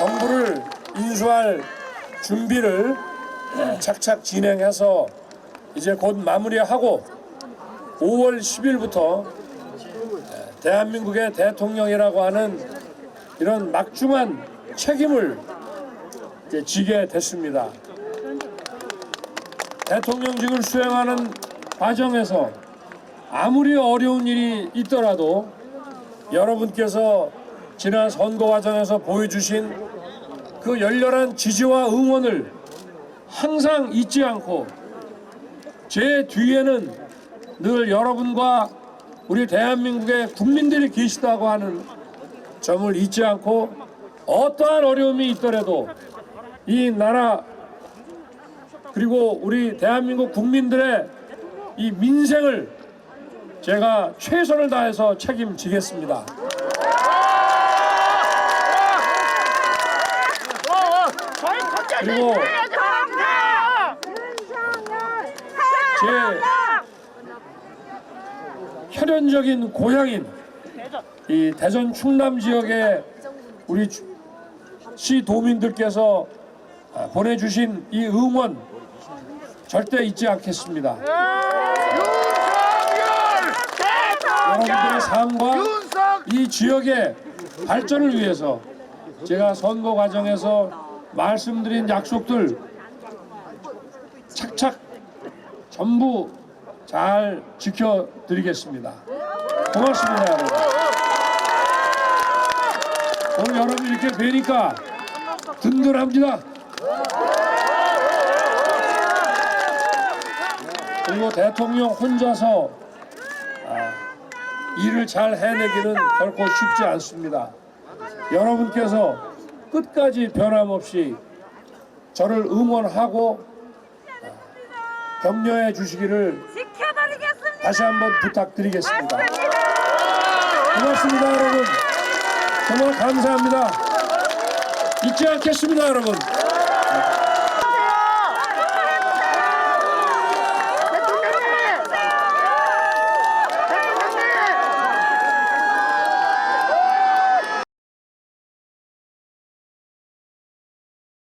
정부를 인수할 준비를 착착 진행해서 이제 곧 마무리하고 5월 10일부터 대한민국의 대통령이라고 하는 이런 막중한 책임을 지게 됐습니다. 대통령직을 수행하는 과정에서 아무리 어려운 일이 있더라도 여러분께서 지난 선거 과정에서 보여주신 그 열렬한 지지와 응원을 항상 잊지 않고 제 뒤에는 늘 여러분과 우리 대한민국의 국민들이 계시다고 하는 점을 잊지 않고 어떠한 어려움이 있더라도 이 나라 그리고 우리 대한민국 국민들의 이 민생을 제가 최선을 다해서 책임지겠습니다. 그리고 제 혈연적인 고향인 이 대전 충남 지역의 우리 주- 시 도민들께서 아, 보내주신 이 응원 절대 잊지 않겠습니다. 여러분들의 삶과 이 지역의 발전을 위해서 제가 선거 과정에서 말씀드린 약속들 착착 전부 잘 지켜드리겠습니다. 고맙습니다, 여러분. 오늘 여러분 이렇게 뵈니까 든든합니다. 그리고 대통령 혼자서 아, 일을 잘 해내기는 결코 쉽지 않습니다. 여러분께서 끝까지 변함없이 저를 응원하고 아, 격려해 주시기를. 다시 한번 부탁드리겠습니다. 고맙습니다, 여러분. 정말 감사합니다. 잊지 않겠습니다, 여러분.